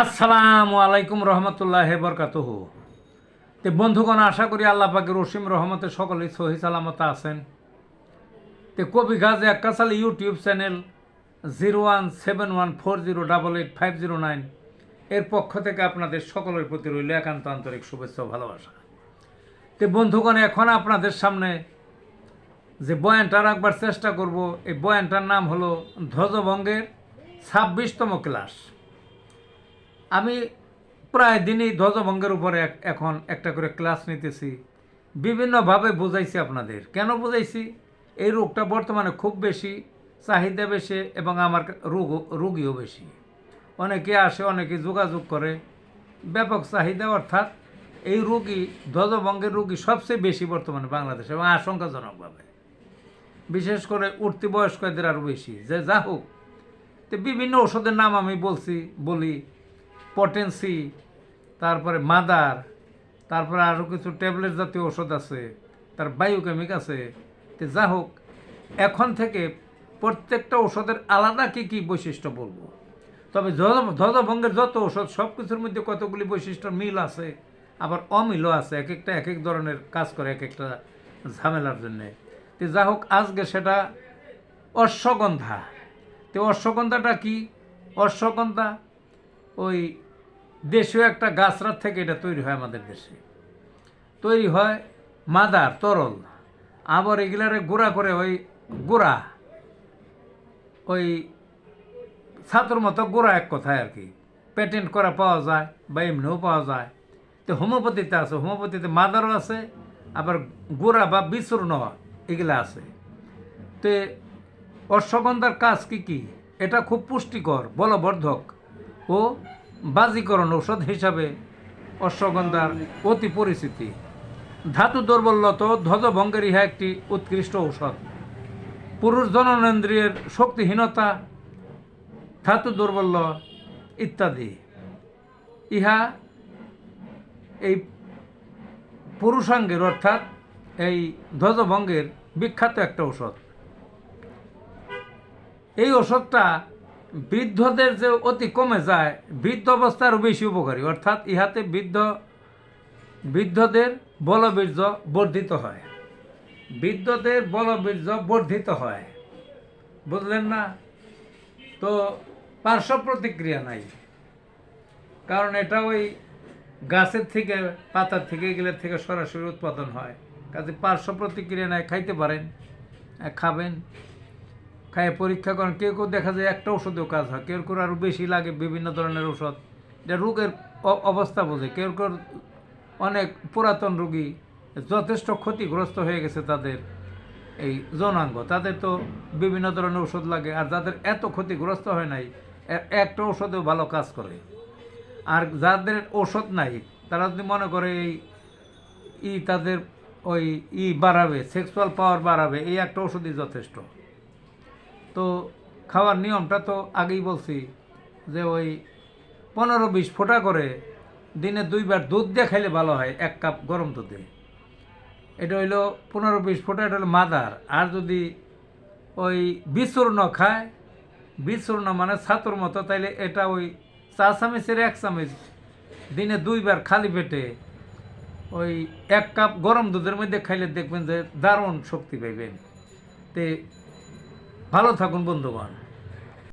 আসসালামু আলাইকুম রহমতুল্লাহ বরকাতহ। তে বন্ধুগণ, আশা করি আল্লাহ পাকের রসিম রহমতে সকলেই সহি সালামত আছেন। তে কবি Gazi Akkasal YouTube channel zero one seven one four zero double eight five zero nine এর পক্ষ থেকে আপনাদের সকলের প্রতি রইল একান্ত আন্তরিক শুভেচ্ছা ভালোবাসা। তে বন্ধুগণ, এখন আপনাদের সামনে যে বয়ানটা রাখবার চেষ্টা করব, এই বয়ানটার নাম হলো ধ্বজভঙ্গের ছাব্বিশতম ক্লাস। আমি প্রায় দিনই ধ্বজভঙ্গের উপরে এখন একটা করে ক্লাস নিতেছি। বিভিন্নভাবে বুঝাইছি আপনাদের। কেন বুঝাইছি? এই রোগটা বর্তমানে খুব বেশি, চাহিদা বেশি এবং আমার রোগ, রোগীও বেশি। অনেকে আসে, অনেকে যোগাযোগ করে। ব্যাপক চাহিদা অর্থাৎ এই রোগী, ধ্বজভঙ্গের রোগী সবচেয়ে বেশি বর্তমানে বাংলাদেশে এবং আশঙ্কাজনকভাবে। বিশেষ করে উঠতি বয়স্কদের আরও বেশি। যে যা হোক, তো বিভিন্ন ওষুধের নাম আমি বলছি, বলি পটেন্সি তারপরে মাদার, তারপরে আরও কিছু ট্যাবলেট জাতীয় ওষুধ আছে, তার বায়োকেমিক আছে, তো যা হোক, এখন থেকে প্রত্যেকটা ওষুধের আলাদা কী কী বৈশিষ্ট্য বলব? তবে ধ্বজ- ধ্বজভঙ্গের যত ওষুধ সব কিছুর মধ্যে কতগুলি বৈশিষ্ট্য মিল আছে, আবার অমিলও আছে, এক একটা, এক এক ধরনের কাজ করে এক একটা ঝামেলার জন্যে। তো যা হোক, আজকে সেটা অশ্বগন্ধা। তো অশ্বগন্ধাটা কি? অশ্বগন্ধা ওই দেশীয় একটা গাছরাত থেকে এটা তৈরি হয় আমাদের দেশে। তৈরি হয় মাদার, তরল। আবার এগুলারে গুঁড়া করে ওই গুঁড়া, ওই ছাতুর মতো গুঁড়া এক কথায় আর কি। পেটেন্ট করা পাওয়া যায় বা এমনিও পাওয়া যায়। তো হোমিওপ্যাথিতে আছে, হোমিওপ্যাথিতে মাদারও আছে, আবার গুঁড়া বা বিচূর্ণ এগুলা আছে। তো অশ্বগন্ধার কাজ কি কি? এটা খুব পুষ্টিকর, বলবর্ধক। ও বাজিকরণ ঔষধ হিসাবে অশ্বগন্ধার অতি পরিচিতি। ধাতু দুর্বলত ধ্বজভঙ্গের ইহা একটি উৎকৃষ্ট ঔষধ। পুরুষ জননেন্দ্রিয়ের শক্তিহীনতা, ধাতু দুর্বল্য ইত্যাদি। ইহা এই পুরুষাঙ্গের অর্থাৎ এই ধ্বজভঙ্গের বিখ্যাত একটা ঔষধ। এই ওষুধটা বৃদ্ধদের যে অতি কমে যায়, বৃদ্ধ অবস্থা আরও বেশি উপকারী। অর্থাৎ ইহাতে বৃদ্ধ, বৃদ্ধদের বলবীর্য বর্ধিত হয়। বৃদ্ধদের বলবীর্য বর্ধিত হয়। বুঝলেন না? তো পার্শ্ব প্রতিক্রিয়া নাই। কারণ এটা ওই গাছের থেকে, পাতার থেকে, এগুলোর থেকে সরাসরি উৎপাদন হয়। কাজে পার্শ্ব প্রতিক্রিয়া নাই, খাইতে পারেন, খাবেন। খায়, পরীক্ষা করেন, কেউ কেউ দেখা যায় একটা ওষুধেও কাজ হয়, কেউ কেউ আরও বেশি লাগে বিভিন্ন ধরনের ওষুধ যে রোগের অবস্থা বোঝে, কেউ কেউ অনেক পুরাতন রোগী যথেষ্ট ক্ষতিগ্রস্ত হয়ে গেছে তাদের এই যৌনাঙ্গ। তাদের তো বিভিন্ন ধরনের ওষুধ লাগে, আর যাদের এত ক্ষতিগ্রস্ত হয় নাই একটা ওষুধেও ভালো কাজ করে। আর যাদের ওষুধ নাই, তারা যদি মনে করে এই ই তাদের ওই ই বাড়াবে সেক্সুয়াল পাওয়ার বাড়াবে, এই একটা ওষুধই যথেষ্ট। তো খাওয়ার নিয়মটা তো আগেই বলছি যে ওই পনেরো বিশ ফোঁটা করে দিনে দুইবার দুধ দিয়ে খাইলে ভালো হয়, এক কাপ গরম দুধে এটা হইল পনেরো বিশ ফোঁটা, এটা হলো মাদার। আর যদি ওই বিচূর্ণ খায়, বিচূর্ণ মানে ছাতুর মতো, তাইলে এটা ওই চা চামচের এক চামচ দিনে দুইবার খালি পেটে ওই এক কাপ গরম দুধের মধ্যে খাইলে দেখবেন যে দারুণ শক্তি পাইবেন। তে ভালো থাকুন বন্ধুগণ।